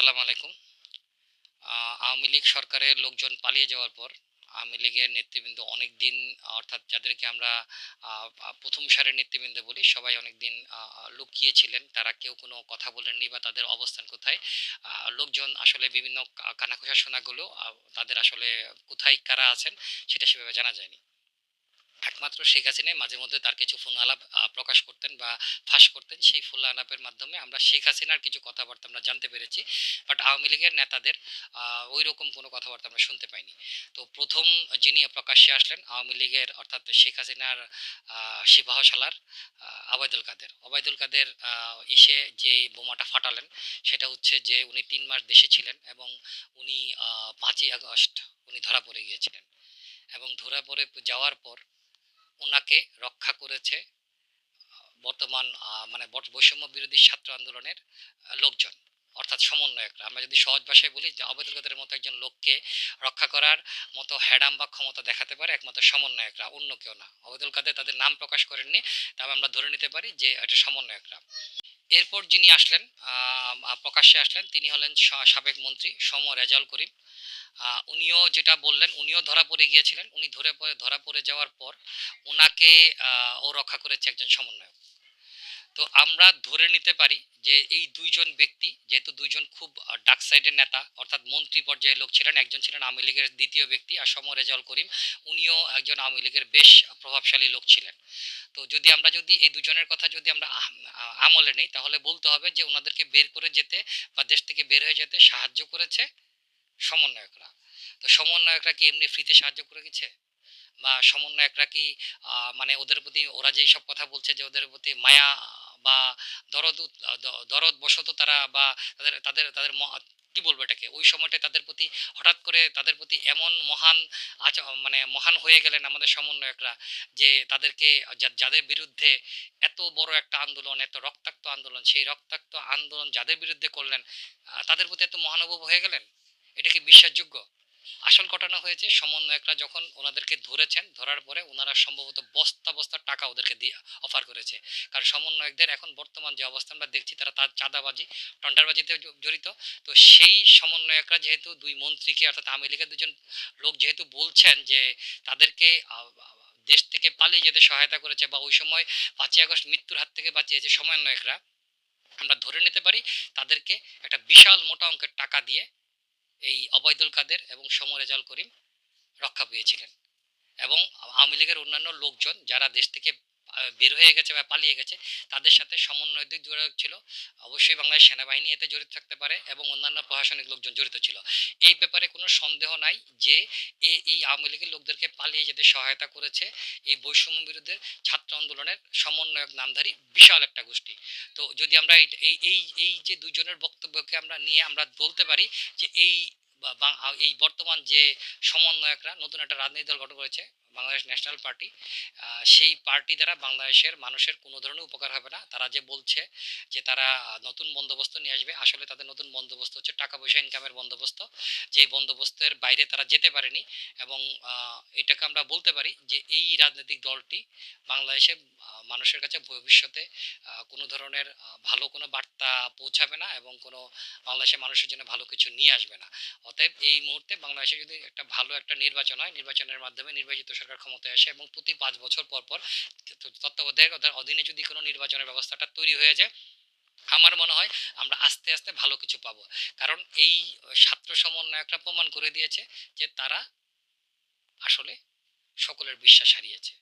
আসসালামু আলাইকুম। আওয়ামী লীগ সরকারের লোকজন পালিয়ে যাওয়ার পর আওয়ামী লীগের নেতৃবৃন্দ অনেক দিন অর্থাৎ যাদেরকে আমরা প্রথম সারের নেতৃবৃন্দ বলি, সবাই অনেক দিন লুকিয়েছিলেন। তারা কেউ কোনো কথা বলেননি বা তাদের অবস্থান কোথায়। লোকজন আসলে বিভিন্ন কা- কানাঘোষা শোনা তাদের আসলে কোথায় কারা আছেন, সেটা সেভাবে জানা যায়নি। একমাত্র শেখ হাসিনাই মাঝে মধ্যে তার কিছু ফোন আলাপ প্রকাশ করতেন বা ফাঁস করতেন। সেই ফোন আলাপের মাধ্যমে আমরা শেখ হাসিনার কিছু কথাবার্তা আমরা জানতে পেরেছি। বাট আওয়ামী লীগের নেতাদের ওই রকম কোনো কথাবার্তা আমরা শুনতে পাইনি। তো প্রথম যিনি প্রকাশ্যে আসলেন আওয়ামী লীগের অর্থাৎ শেখ হাসিনার আহ, আবাইদুল কাদের। আবাইদুল কাদের এসে যে বোমাটা ফাটালেন সেটা হচ্ছে যে উনি তিন মাস দেশে ছিলেন এবং উনি পাঁচই আগস্ট উনি ধরা পড়ে গিয়েছিলেন। এবং ধরা পড়ে যাওয়ার পর ওনাকে রক্ষা করেছে, বর্তমান মানে বৈষম্য বিরোধী ছাত্র আন্দোলনের লোকজন, অর্থাৎ সমন্বয়করা। আমরা যদি সহজ ভাষায় বলি যে আবেদুল কাদের মতো একজন লোককে রক্ষা করার মতো হ্যাডাম বা ক্ষমতা দেখাতে পারে একমাত্র সমন্বয়করা, অন্য কেউ না। আবেদুল কাদের তাদের নাম প্রকাশ করেননি, তবে আমরা ধরে নিতে পারি যে এটা সমন্বয়করা। এরপর যিনি আসলেন প্রকাশ্যে আসলেন, তিনি হলেন সাবেক মন্ত্রী সম রেজাউল করিম। উনিও যেটা বললেন, উনিও ধরা পড়ে গিয়েছিলেন। উনি ধরে পড়ে, ধরা পড়ে যাওয়ার পর ওনাকে ও রক্ষা করেছে একজন সমন্বয়ক। তো আমরা ধরে নিতে পারি যে এই দুইজন ব্যক্তি, যেহেতু দুইজন খুব ডাক সাইডের নেতা, অর্থাৎ মন্ত্রী পর্যায়ের লোক ছিলেন, একজন ছিলেন আওয়ামী লীগের দ্বিতীয় ব্যক্তি আর সম রেজাউল করিম, উনিও একজন আওয়ামী লীগের বেশ প্রভাবশালী লোক ছিলেন। তো যদি আমরা যদি এই দুজনের কথা যদি আমরা আমলে নেই, তাহলে বলতে হবে যে ওনাদেরকে বের করে যেতে বা দেশ থেকে বের হয়ে যেতে সাহায্য করেছে সমন্বয়করা। তো সমন্বয়করা কি এমনি ফ্রিতে সাহায্য করে গেছে? বা সমন্বয়করা কি মানে ওদের প্রতি, ওরা যে সব কথা বলছে যে ওদের প্রতি মায়া বা দরদ দরদ বশত তারা বা তাদের তাদের তাদের কি বলব এটাকে? ওই সময়টায় তাদের প্রতি, হঠাৎ করে তাদের প্রতি এমন মহান মানে মহান হয়ে গেলেন আমাদের সমন্বয়করা যে তাদেরকে যাদের বিরুদ্ধে এত বড় একটা আন্দোলন, এত রক্তাক্ত আন্দোলন, সেই রক্তাক্ত আন্দোলন যাদের বিরুদ্ধে করলেন তাদের প্রতি এত মহানুভব হয়ে গেলেন? এটা কি বিশ্বাসযোগ্য? আসল ঘটনা হয়েছে, সমন্বয়করা যখন ওনাদেরকে ধরেছেন, ধরার পরে ওনারা সম্ভবত বস্তা বস্তা টাকা ওদেরকে দিয়ে অফার করেছে। কারণ সমন্বয়কদের এখন বর্তমান যে অবস্থা আমরা দেখছি, তারা তার চাঁদাবাজি টন্ডারবাজিতে জড়িত। তো সেই সমন্বয়করা যেহেতু দুই মন্ত্রীকে, অর্থাৎ আওয়ামী লীগের দুজন লোক যেহেতু বলছেন যে তাদেরকে দেশ থেকে পালিয়ে যেতে সহায়তা করেছে বা ওই সময় পাঁচই আগস্ট মৃত্যুর হাত থেকে বাঁচিয়েছে সমন্বয়করা, আমরা ধরে নিতে পারি, তাদেরকে একটা বিশাল মোটা অঙ্কের টাকা দিয়ে এই অবৈদুল কাদের এবং সমরেজাল করিম রক্ষা পেয়েছিলেন। এবং আওয়ামী লীগের অন্যান্য লোকজন যারা দেশ থেকে বের হয়ে গেছে বা পালিয়ে গেছে, তাদের সাথে সমন্বয়দের জড়িত ছিল। অবশ্যই বাংলাদেশ সেনাবাহিনী এতে জড়িত থাকতে পারে এবং অন্যান্য প্রশাসনিক লোকজন জড়িত ছিল। এই ব্যাপারে কোনো সন্দেহ নাই যে এই আওয়ামী লীগের লোকদেরকে পালিয়ে যেতে সহায়তা করেছে। এই বৈষম্য বিরুদ্ধে ছাত্র আন্দোলনের সমন্বয়ক নামধারী বিশাল একটা গোষ্ঠী। তো যদি আমরা এই এই এই যে দুজনের বক্তব্যকে আমরা নিয়ে আমরা বলতে পারি যে এই এই বর্তমান যে সমন্বয়করা নতুন একটা রাজনৈতিক দল গঠন করেছে, বাংলাদেশ ন্যাশনাল পার্টি সেই পার্টি দ্বারা বাংলাদেশের মানুষের কোনো ধরনের উপকার হবে না। তারা যে বলছে যে তারা নতুন বন্দোবস্ত নিয়ে আসবে, আসলে তাদের নতুন বন্দোবস্ত হচ্ছে টাকা পয়সা ইনকামের বন্দোবস্ত। যেই বন্দোবস্তের বাইরে তারা যেতে পারেনি এবং এটাকে আমরা বলতে পারি যে এই রাজনৈতিক দলটি বাংলাদেশে মানুষের কাছে ভবিষ্যতে কোনো ধরনের ভালো কোনো বার্তা পৌঁছাবে না এবং কোনো বাংলাদেশের মানুষের জন্য ভালো কিছু নিয়ে আসবে না। অতএব এই মুহূর্তে বাংলাদেশে যদি একটা ভালো একটা নির্বাচন হয়, নির্বাচনের মাধ্যমে নির্বাচিত সরকার ক্ষমতায় আসে এবং প্রতি পাঁচ বছর পর পর তত্ত্বাবধায়কতার অধীনে যদি কোনো নির্বাচনের ব্যবস্থাটা তৈরি হয়ে যায় আমার মনে হয় আমরা আস্তে আস্তে ভালো কিছু পাবো। কারণ এই ছাত্র সমন্বয়করা প্রমাণ করে দিয়েছে যে তারা আসলে সকলের বিশ্বাস হারিয়েছে।